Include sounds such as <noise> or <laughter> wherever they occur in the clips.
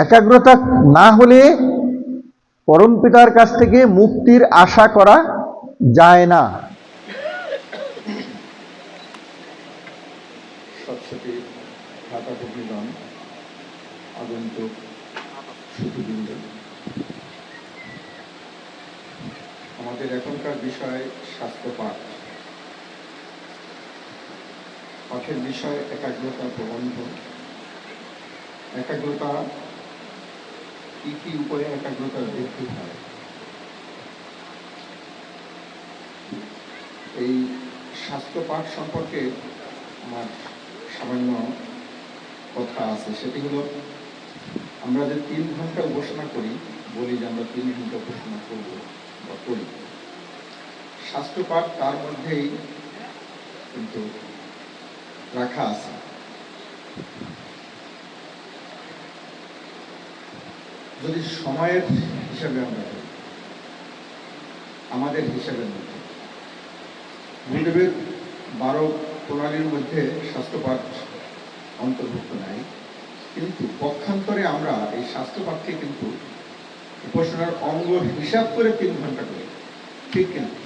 একাগ্রতা না হলে পরম পিতার কাছ থেকে মুক্তির আশা করা যায় না। আমাদের এখনকার বিষয় স্বাস্থ্য পাঠ। পাঠের বিষয় একাগ্রতা প্রবন্ধ। একাগ্রতা কি কি উপায়ে একাগ্রতার বৃদ্ধি হয়? এই স্বাস্থ্য পাঠ সম্পর্কে আমার সামান্য কথা আছে। সেটি হলো, আমরা যে তিন ঘণ্টা উপাসনা করি, বলি যে আমরা তিন ঘণ্টা উপাসনা করব বা করি। স্বাস্থ্যপাঠ তার মধ্যেই কিন্তু রাখা আছে। যদি সময়ের হিসাবে আমরা আমাদের হিসাবের মধ্যে গুরুদেবের বারো প্রণালীর মধ্যে স্বাস্থ্যপাঠ অন্তর্ভুক্ত নাই, কিন্তু পক্ষান্তরে আমরা এই স্বাস্থ্যপাঠকে কিন্তু উপাসনার অঙ্গ হিসাব করে তিন ঘণ্টা করি। ঠিক কিন্তু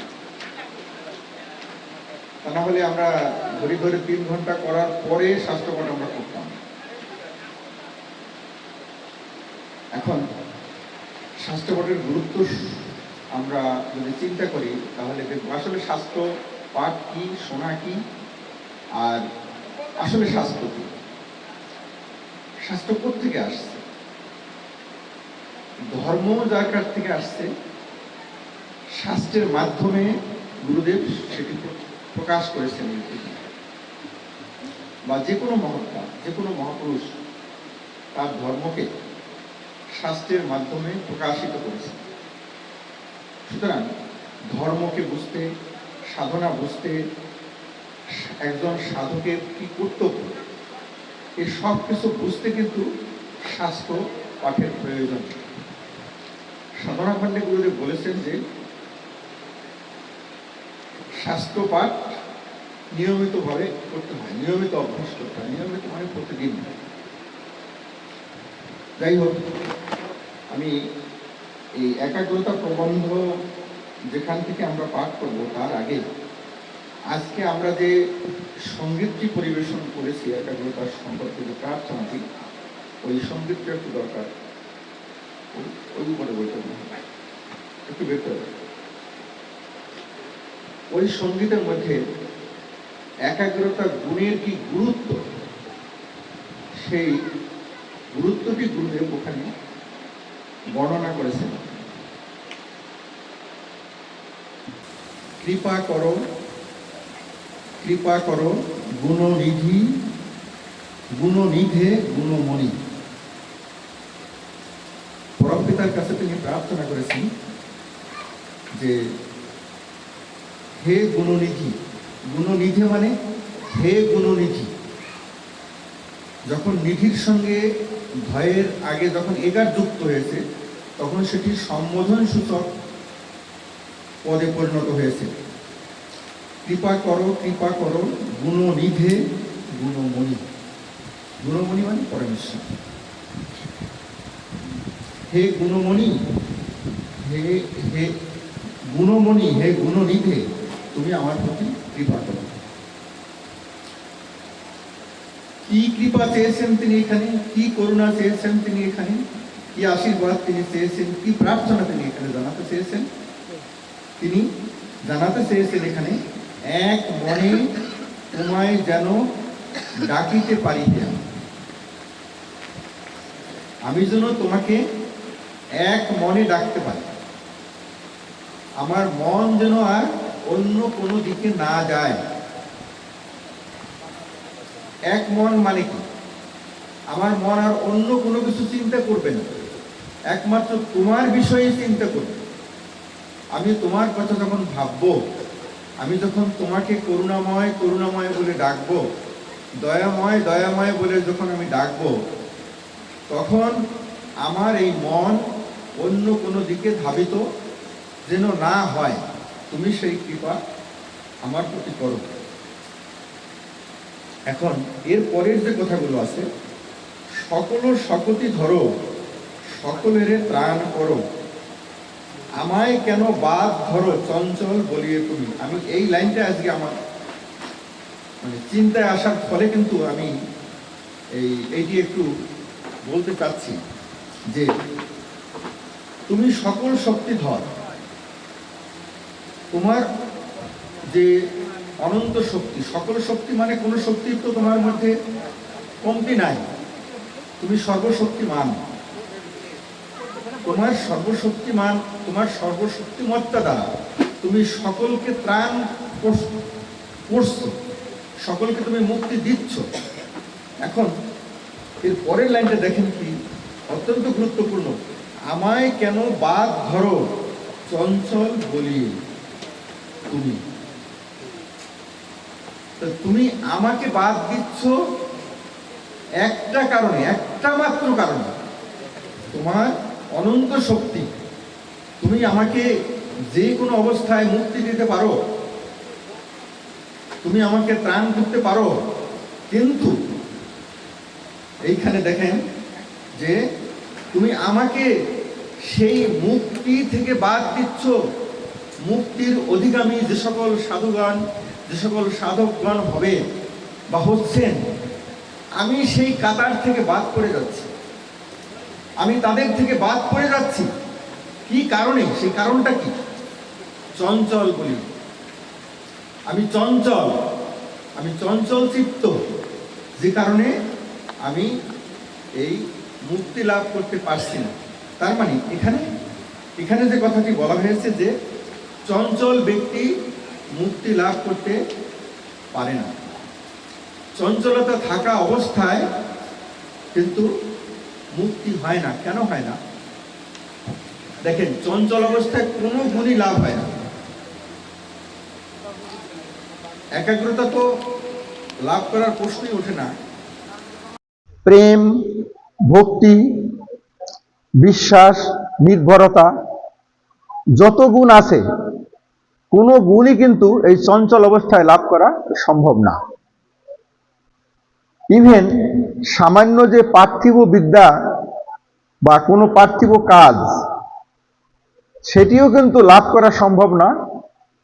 তা না হলে আমরা ঘড়ি ধরে তিন ঘণ্টা করার পরে স্বাস্থ্যপাঠ আমরা করতাম। এখন স্বাস্থ্যপাঠের গুরুত্ব আমরা যদি চিন্তা করি, তাহলে দেখব আসলে স্বাস্থ্য পাঠ কি, শোনা কি, আর আসলে স্বাস্থ্য কি? স্বাস্থ্য থেকে আসছে? ধর্ম যার কাছ থেকে আসছে, শাস্ত্রের মাধ্যমে গুরুদেব সেটি প্রকাশ করেছেন বা যে কোনো মহত্তা যে কোনো মহাপুরুষ তার ধর্মকে শাস্ত্রের মাধ্যমে প্রকাশিত করেছেন সুতরাং ধর্মকে বুঝতে, সাধনা বুঝতে, একজন সাধকের কি কর্তব্য? এই সব কিছু বুঝতে কিন্তু শাস্ত্র পাঠের প্রয়োজন। সাধনা খণ্ডে গুরুদেব বলেছেন যে, শাস্ত্র পাঠ নিয়মিতভাবে করতে হয়, নিয়মিত অভ্যাস করতে হয়, নিয়মিত মানে প্রতিদিন। যাই হোক আমি এই একাগ্রতা প্রবন্ধ যেখান থেকে আমরা পাঠ করব তার আগে, আজকে আমরা যে সঙ্গীতটি পরিবেশন করেছি একাগ্রতার সম্পর্কে যে প্রার্থনাটি, ওই সঙ্গীতটা একটু দরকার। ওই- উপরে না। একটু করে ওই সঙ্গীতের মধ্যে একাগ্রতা গুণের কি গুরুত্ব? সেই গুরুত্বটি গুরুদেব ওখানে বর্ণনা করেছেন। কৃপা করো কৃপা করো গুণনিধি, গুণনিধে গুণমণি। পরমপিতার কাছে তিনি প্রার্থনা করেছেন যে, হে গুণনিধি গুণনিধি মানে হে গুণনিধি। যখন নিধির সঙ্গে ভয়ের আগে যখন এগার যুক্ত হয়েছে, তখন সেটি সম্বোধন সূচক পদে পরিণত হয়েছে। কৃপা করো কৃপা করো, গুণনিধে গুণমণি। গুণমণি মানে পরমেশ্বর। হে গুণমণি, হে হে গুণমণি, হে গুণনিধে, তুমি আমার প্রতি কৃপা করো। কি কৃপা চেয়েছেন তিনি এখানে? কি করুণা চেয়েছেন তিনি এখানে? কি আশীর্বাদ তিনি চেয়েছেন? কি প্রার্থনা তিনি এখানে জানাতে চেয়েছেন? তিনি জানাতে চেয়েছেন এখানে, এক মনে তোমায় যেন ডাকিতে পারি আমি। যেন তোমাকে এক মনে ডাকতে পারি। আমার মন যেন আর অন্য কোনো দিকে না যায়। এক মন মানে কি? আমার মন আর অন্য কোনো কিছু চিন্তা করবে না। একমাত্র তোমার বিষয়ে চিন্তা করবে। আমি তোমার কথা যখন ভাববো, আমি যখন তোমাকে করুণাময় করুণাময় বলে ডাকবো, দয়াময় দয়াময় বলে যখন আমি ডাকবো, তখন আমার এই মন অন্য কোনো দিকে ধাবিত যেন না হয়। তুমি সেই কৃপা আমার প্রতি করো। এখন এর পরের যে কথাগুলো আছে সকল সকতি ধরো, সকলের ত্রাণ করো। আমায় কেন বাদ ধরো, চঞ্চল বলিয়ে তুমি? আমি এই লাইনটা আজকে আমার মানে চিন্তায় আসার ফলে কিন্তু আমি এই, এইটি একটু বলতে চাচ্ছি যে তুমি সকল শক্তিধর। তোমার যে অনন্ত শক্তি। সকল শক্তি মানে কোনো শক্তির তো তোমার মধ্যে কমতি নাই। তুমি সর্বশক্তিমান। তোমার সর্বশক্তিমান, তোমার সর্বশক্তিমত্তা দ্বারা তুমি সকলকে ত্রাণ করছ- সকলকে তুমি মুক্তি দিচ্ছ। এখন, এর পরের লাইনটা দেখেন কি? অত্যন্ত গুরুত্বপূর্ণ। আমায় কেন বাদ ধরো? চঞ্চল বলিয়ে। তুমি। তো তুমি আমাকে বাদ দিচ্ছ একটা কারণে, একটা মাত্র কারণে। তোমার অনন্ত শক্তি। তুমি আমাকে যে কোনো অবস্থায় মুক্তি দিতে পারো। তুমি আমাকে ত্রাণ করতে পারো। কিন্তু এইখানে দেখেন যে তুমি আমাকে সেই মুক্তি থেকে বাদ দিচ্ছ। মুক্তির অধিগামী যে সকল সাধুগণ যে সকল সাধকগণ হবে বা হচ্ছেন, আমি সেই কাতার থেকে বাদ পড়ে যাচ্ছি। আমি তাদের থেকে বাদ পড়ে যাচ্ছি। কি কারণে? সেই কারণটা কি? চঞ্চল বলি। আমি চঞ্চল। আমি চঞ্চল চিত্ত। যে কারণে আমি এই মুক্তি লাভ করতে পারছি না। তার মানে এখানে এখানে যে কথাটি বলা হয়েছে যে চঞ্চল ব্যক্তি মুক্তি লাভ করতে পারে না। চঞ্চলতা থাকা অবস্থায় কিন্তু মুক্তি হয় না। কেন হয় না? দেখেন, চঞ্চল অবস্থায় কোনো গুণই লাভ হয় না। একাগ্রতা তো লাভ করার প্রশ্নই ওঠে না। প্রেম, ভক্তি, বিশ্বাস, নির্ভরতা, যত গুণ আছে কোনো গুণই কিন্তু এই চঞ্চল অবস্থায় লাভ করা সম্ভব না। ইভেন সামান্য যে পার্থিব বিদ্যা বা কোনো পার্থিব কাজ, সেটিও কিন্তু লাভ করা সম্ভব না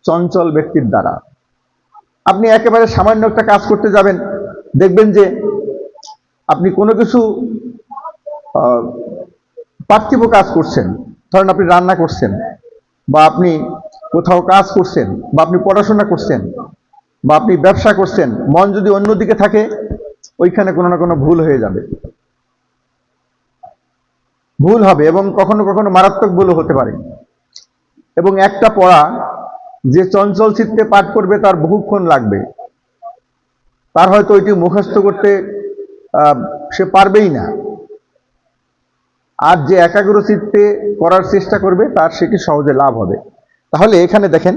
চঞ্চল ব্যক্তির দ্বারা। আপনি একেবারে সামান্য একটা কাজ করতে যাবেন, দেখবেন যে আপনি কোনো কিছু পার্থিব কাজ করছেন, ধরেন আপনি রান্না করছেন বা আপনি কোথাও কাজ করছেন বা আপনি পড়াশোনা করছেন বা আপনি ব্যবসা করছেন, মন যদি অন্যদিকে থাকে, ওইখানে কোনো না কোনো ভুল হয়ে যাবে। ভুল হবে এবং কখনো কখনো মারাত্মক ভুলও হতে পারে। এবং একটা পড়া যে চঞ্চল চিত্তে পাঠ করবে তার বহুক্ষণ লাগবে। তার হয়তো ওইটি মুখস্থ করতে সে পারবেই না। আর যে একাগ্র চিত্তে করার চেষ্টা করবে, তার সেটি সহজে লাভ হবে? তাহলে এখানে দেখেন,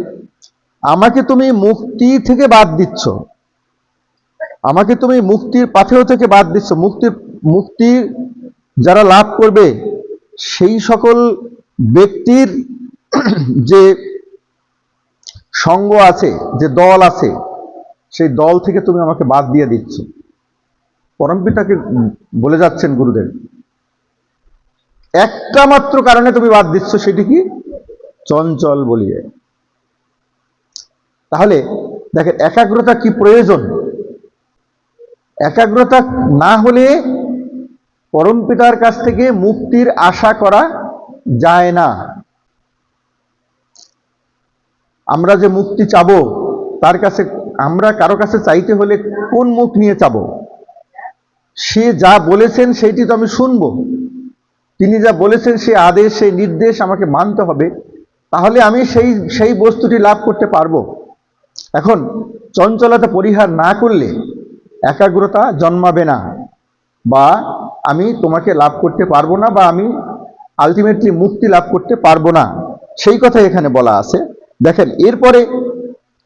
আমাকে তুমি মুক্তি থেকে বাদ দিচ্ছ। আমাকে তুমি মুক্তির পাথেও থেকে বাদ দিচ্ছ। মুক্তির, মুক্তি যারা লাভ করবে, সেই সকল ব্যক্তির <clears throat> যে সঙ্গ আছে, যে দল আছে, সেই দল থেকে তুমি আমাকে বাদ দিয়ে দিচ্ছ। পরমপিতাকে বলে যাচ্ছেন গুরুদেব, একটা মাত্র কারণে তুমি বাদ দিচ্ছ, সেটি কি? চঞ্চল বলিয়ে তাহলে দেখেন, একাগ্রতা কি প্রয়োজন? একাগ্রতা না হলে পরম পরমপিতার কাছ থেকে মুক্তির আশা করা যায় না। আমরা যে মুক্তি চাব, তার কাছে, আমরা কারও কাছে চাইতে হলে কোন মুখ নিয়ে চাব? সে যা বলেছেন সেইটি তো আমি শুনব। তিনি যা বলেছেন সে আদেশ সেই নির্দেশ আমাকে মানতে হবে। তাহলে আমি সেই সেই বস্তুটি লাভ করতে পারব। এখন চঞ্চলতা পরিহার না করলে একাগ্রতা জন্মাবে না বা আমি তোমাকে লাভ করতে পারব না বা আমি আলটিমেটলি মুক্তি লাভ করতে পারব না। সেই কথা এখানে বলা আছে। দেখেন, এরপরে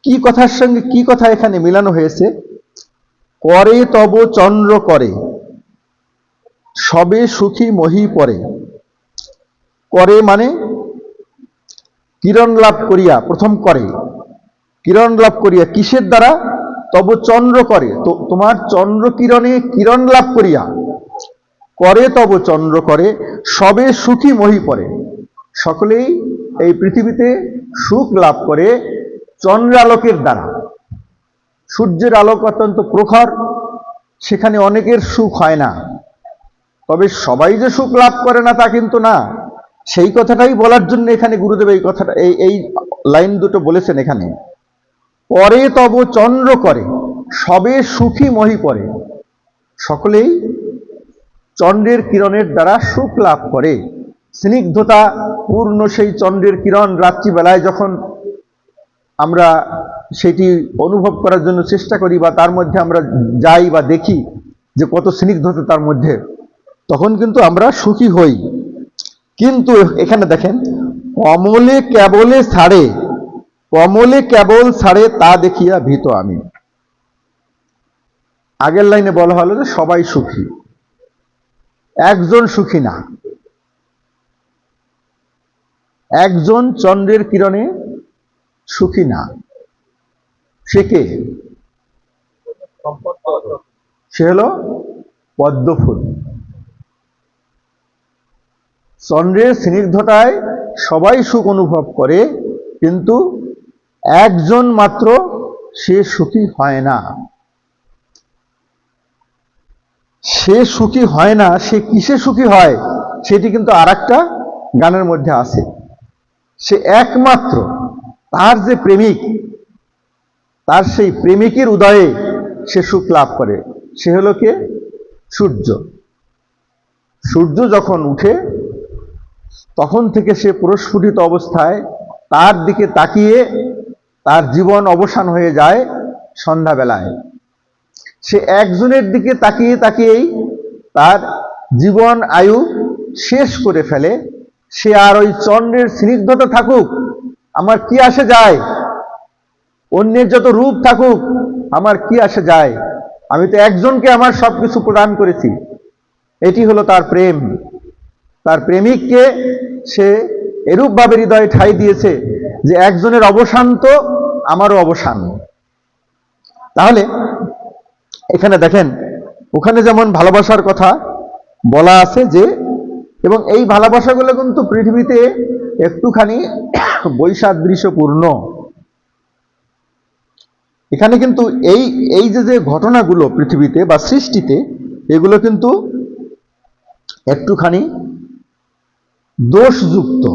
কি কথার সঙ্গে কি কথা এখানে মিলানো হয়েছে? করে তব চন্দ্র করে, সবে সুখী মহি পরে। করে মানে কিরণ লাভ করিয়া, প্রথম করে। কিরণ লাভ করিয়া, কিসের দ্বারা? তব চন্দ্র করে। তো, তোমার চন্দ্র কিরণে কিরণ লাভ করিয়া। করে তব চন্দ্র করে, সবে সুখী মহি পড়ে। সকলেই এই পৃথিবীতে সুখ লাভ করে চন্দ্রালোকের দ্বারা। সূর্যের আলোক অত্যন্ত প্রখর, সেখানে অনেকের সুখ হয় না। তবে সবাই যে সুখ লাভ করে না তা কিন্তু না। সেই কথাটাই বলার জন্য এখানে গুরুদেব এই কথাটা, এই এই লাইন দুটো বলেছেন এখানে। পরে তব চন্দ্র করে, সবে সুখী মহি পরে। সকলেই চন্দ্রের কিরণের দ্বারা সুখ লাভ করে। স্নিগ্ধতা পূর্ণ সেই চন্দ্রের কিরণ রাত্রিবেলায় যখন আমরা সেটি অনুভব করার জন্য চেষ্টা করি বা তার মধ্যে আমরা যাই বা দেখি যে কত স্নিগ্ধতা তার মধ্যে, তখন কিন্তু আমরা সুখী হই। কিন্তু এখানে দেখেন, কমলে কেবলে ছাড়ে, কমলে কেবল ছাড়ে তা দেখিয়া ভীত আমি। আগের লাইনে বলা হলো যে সবাই সুখী। একজন সুখী না। একজন চন্দ্রের কিরণে সুখী না। সে কে? সে হলো পদ্মফুল। চন্দ্রের স্নিগ্ধতায় সবাই সুখ অনুভব করে, কিন্তু একজন মাত্র সে সুখী হয় না। সে সুখী হয় না, সে কিসে সুখী হয়, সেটি কিন্তু আর গানের মধ্যে আছে। সে একমাত্র তার যে প্রেমিক, তার সেই প্রেমিকের উদয়ে সে সুখ লাভ করে। সে হলো কে? সূর্য। সূর্য যখন উঠে তখন থেকে সে পুরস্ফুটিত অবস্থায় তার দিকে তাকিয়ে তার জীবন অবসান হয়ে যায় সন্ধ্যাবেলায়। সে একজনের দিকে তাকিয়ে তাকিয়েই তার জীবন আয়ু শেষ করে ফেলে। সে আর ওই চন্দ্রের স্নিগ্ধতা থাকুক, আমার কি আসে যায়? অন্যের যত রূপ থাকুক, আমার কি আসে যায়? আমি তো একজনকে আমার সবকিছু প্রদান করেছি। এটি হলো তার প্রেম। তার প্রেমিককে সে এরূপভাবে হৃদয়ে ঠাই দিয়েছে যে একজনের অবসান তো আমারও অবসান। তাহলে এখানে দেখেন, ওখানে যেমন ভালোবাসার কথা বলা আছে যে, এবং এই ভালোবাসাগুলো কিন্তু পৃথিবীতে একটুখানি <coughs> বৈসাদৃশ্যপূর্ণ। এখানে কিন্তু এই এই যে যে ঘটনাগুলো পৃথিবীতে বা সৃষ্টিতে, এগুলো কিন্তু একটুখানি দোষযুক্ত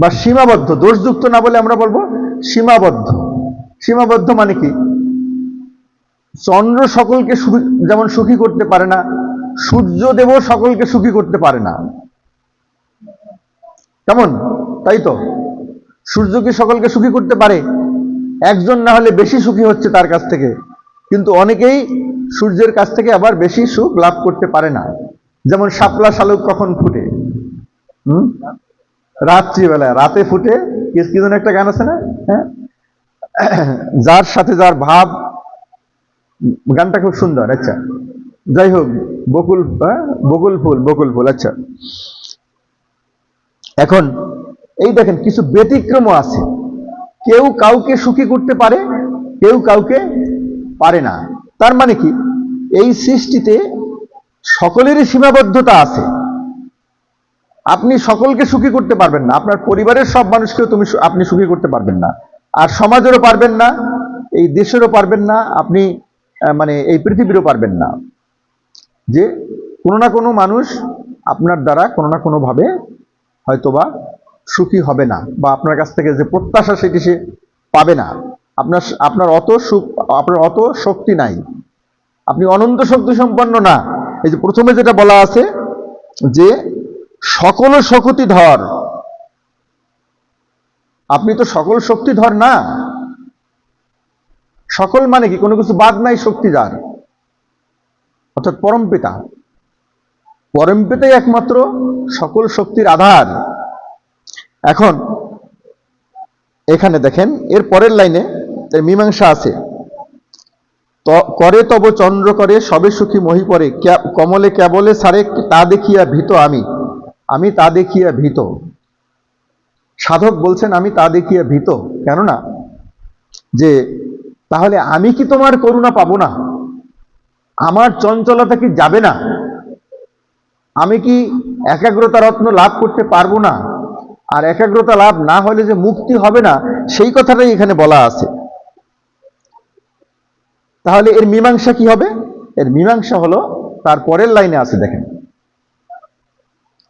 বা সীমাবদ্ধ। দোষযুক্ত না বলে আমরা বলব সীমাবদ্ধ। সীমাবদ্ধ মানে কি? চন্দ্র সকলকে যেমন সুখী করতে পারে না সূর্য দেব সকলকে সুখী করতে পারে না। কেমন? তাই তো? সূর্য কি সকলকে সুখী করতে পারে? একজন না হলে বেশি সুখী হচ্ছে তার কাছ থেকে। কিন্তু অনেকেই সূর্যের কাছ থেকে আবার বেশি সুখ লাভ করতে পারে না। যেমন শাপলা শালুক কখন ফুটে? হুম? রাত্রিবেলা রাতে ফুটে কি একটা গান আছে না? হ্যাঁ? যার সাথে যার ভাব, গানটা খুব সুন্দর আচ্ছা। যাই হোক, বকুল হ্যাঁ? বকুল ফুল বকুল ফুল আচ্ছা। এখন, এই দেখেন, কিছু ব্যতিক্রমও আছে। কেউ কাউকে সুখী করতে পারে, কেউ কাউকে পারে না। তার মানে কি? এই সৃষ্টিতে সকলেরই সীমাবদ্ধতা আছে। আপনি সকলকে সুখী করতে পারবেন না। আপনার পরিবারের সব মানুষকেও তুমি আপনি সুখী করতে পারবেন না। আর সমাজেরও পারবেন না, এই দেশেরও পারবেন না, আপনি মানে এই পৃথিবীরও পারবেন না। যে কোনো না কোনো মানুষ আপনার দ্বারা কোনো না কোনোভাবে হয়তোবা সুখী হবে না বা আপনার কাছ থেকে যে প্রত্যাশা সেটি সে পাবে না। আপনার আপনার অত সুখ, আপনার অত শক্তি নাই। আপনি অনন্ত শক্তি সম্পন্ন না। এই যে প্রথমে যেটা বলা আছে যে সকল শক্তি ধর। আপনি তো সকল শক্তিধর না। সকল মানে কি? কোনো কিছু বাদ নাই শক্তি যার। অর্থাৎ পরম পিতা। একমাত্র সকল শক্তির আধার। এখন, এখানে দেখেন, এর পরের লাইনে মীমাংসা আছে। করে তব চন্দ্র করে, সবে সুখী মহি পরে কমলে কেবলে সারে, তা দেখিয়া ভীত আমি। আমি তা দেখিয়া ভীত। সাধক বলছেন, আমি তা দেখিয়া ভীত। কেননা, যে তাহলে আমি কি তোমার করুণা পাবো না? আমার চঞ্চলতা কি যাবে না? আমি কি একাগ্রতা রত্ন লাভ করতে পারব না? আর একাগ্রতা লাভ না হলে যে মুক্তি হবে না, সেই কথাটাই এখানে বলা আছে। তাহলে এর মীমাংসা কি হবে? এর মীমাংসা হলো, তার পরের লাইনে আছে, দেখেন।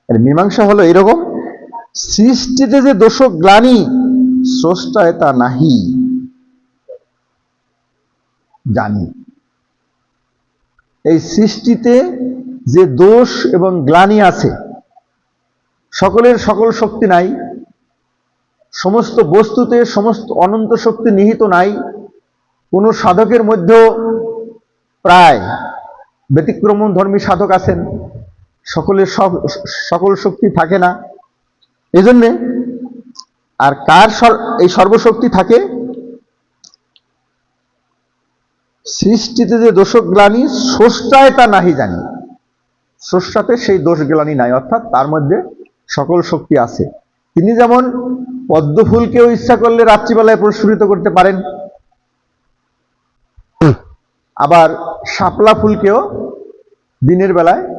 মীমাংসা হলো এরকম, সৃষ্টিতে যে দোষ গ্লানি, স্রষ্টায় তা নাহি। জানি। এই সৃষ্টিতে যে দোষ এবং গ্লানি আছে, সকলের সকল শক্তি নাই, সমস্ত বস্তুতে সমস্ত অনন্ত শক্তি নিহিত নাই, কোনো সাধকের মধ্যেও প্রায় ব্যতিক্রম ধর্মী সাধক আছেন। সকলের সব- সকল শক্তি থাকে না। এজন্যে আর কার এই সর্বশক্তি থাকে? সৃষ্টিতে যে দোষগ্লানি, স্রষ্টায় তা নাহি জানি। স্রষ্টাতে সেই দোষগ্লানি নাই, অর্থাৎ তার মধ্যে সকল শক্তি আছে। তিনি যেমন পদ্মফুলকেও ইচ্ছা করলে রাত্রিবেলায় প্রস্ফুটিত করতে পারেন। আবার শাপলা ফুলকেও দিনের বেলায়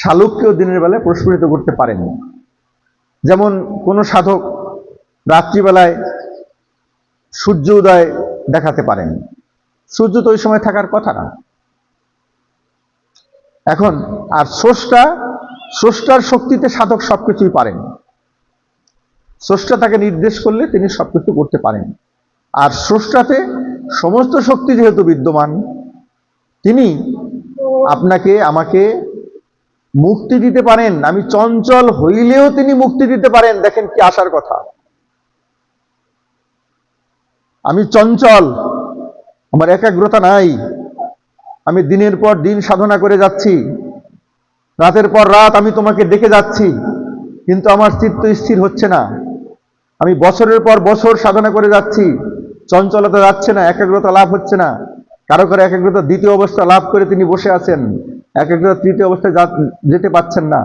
শালুককেও দিনের বেলায় প্রস্ফুটিত করতে পারেন যেমন কোনো সাধক রাত্রিবেলায় সূর্য উদয় দেখাতে পারেন সূর্য তো ওই সময় থাকার কথা না। এখন আর স্রষ্টা, স্রষ্টার শক্তিতে সাধক সবকিছুই পারেন স্রষ্টা তাকে নির্দেশ করলে তিনি সবকিছু করতে পারেন। আর স্রষ্টাতে সমস্ত শক্তি যেহেতু বিদ্যমান, তিনি আপনাকে, আমাকে মুক্তি দিতে পারেন, আমি চঞ্চল হইলেও তিনি মুক্তি দিতে পারেন। দেখেন কি আসার কথা। আমি চঞ্চল, আমার একাগ্রতা নাই। আমি দিনের পর দিন সাধনা করে যাচ্ছি। রাতের পর রাত আমি তোমাকে ডেকে যাচ্ছি, কিন্তু আমার চিত্ত স্থির হচ্ছে না। আমি বছরের পর বছর সাধনা করে যাচ্ছি, চঞ্চলতা যাচ্ছে না, একাগ্রতা লাভ হচ্ছে না। কারও কারও একাগ্রতা দ্বিতীয় অবস্থা লাভ করে তিনি বসে আছেন। একাগ্রতা তৃতীয় অবস্থায় যেতে পাচ্ছেন না।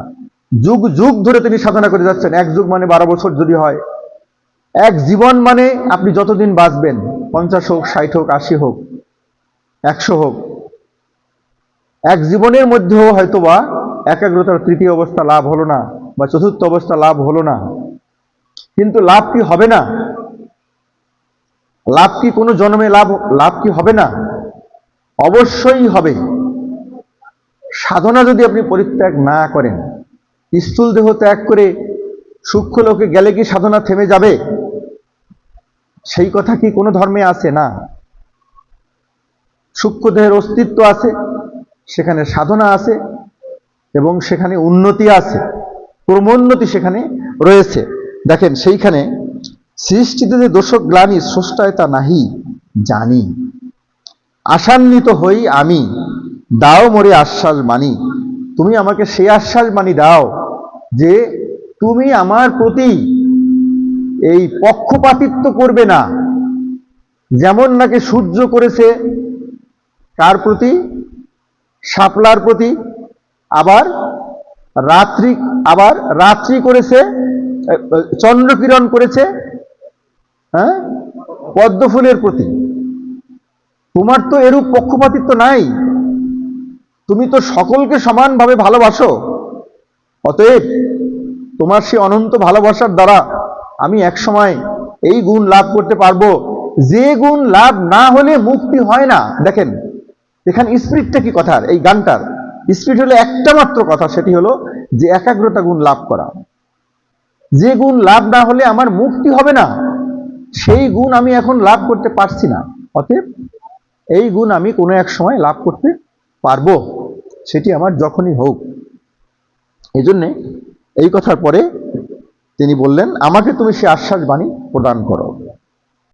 যুগ যুগ ধরে তিনি সাধনা করে যাচ্ছেন। এক যুগ মানে বারো বছর যদি হয়। এক জীবন মানে আপনি যতদিন বাঁচবেন, পঞ্চাশ হোক, ষাট হোক, আশি হোক, একশো হোক, এক জীবনের মধ্যেও হয়তোবা একাগ্রতার তৃতীয় অবস্থা লাভ হলো না বা চতুর্থ অবস্থা লাভ হলো না। কিন্তু লাভ কি হবে না? লাভ কি কোনো জন্মে লাভ লাভ কি হবে না? অবশ্যই হবে। সাধনা যদি আপনি পরিত্যাগ না করেন, স্থূল দেহ ত্যাগ করে সূক্ষ্ম লোকে গেলে কি সাধনা থেমে যাবে? সেই কথা কি কোনো ধর্মে আছে? না। সূক্ষ্ম দেহের অস্তিত্ব আছে, সেখানে সাধনা আছে, এবং সেখানে উন্নতি আছে, ক্রমোন্নতি সেখানে রয়েছে। দেখেন, সেইখানে সৃষ্টিতে যে দোষক গ্লানি স্রষ্টায় তা নাহি, জানি। আশান্বিত হই আমি। দাও মরে আশ্বাস মানি তুমি আমাকে সেই আশ্বাস মানি দাও যে তুমি আমার প্রতি এই পক্ষপাতিত্ব করবে না। যেমন নাকি সূর্য করেছে কার প্রতি, শাপলার প্রতি, আবার রাত্রি আবার রাত্রি করেছে, চন্দ্রকিরণ করেছে হ্যাঁ? পদ্মফুলের প্রতি। তোমার তো এরূপ পক্ষপাতিত্ব নাই। তুমি তো সকলকে সমানভাবে ভালোবাসো। অতএব তোমার সেই অনন্ত ভালোবাসার দ্বারা আমি এক সময় এই গুণ লাভ করতে পারব। যে গুণ লাভ না হলে মুক্তি হয় না। দেখেন, এখানে স্পিরিটটা কি কথার? এই গানটার। স্পিরিট হলো একটা মাত্র কথা, সেটি হলো যে একাগ্রতা গুণ লাভ করা। যে গুণ লাভ না হলে আমার মুক্তি হবে না। সেই গুণ আমি এখন লাভ করতে পারছি না। অতএব এই গুণ আমি কোনো এক সময় লাভ করতে পারব, সেটি আমার যখনই হোক। এই জন্যে এই কথার পরে তিনি বললেন, আমাকে তুমি সে আশ্বাস বাণী প্রদান করো।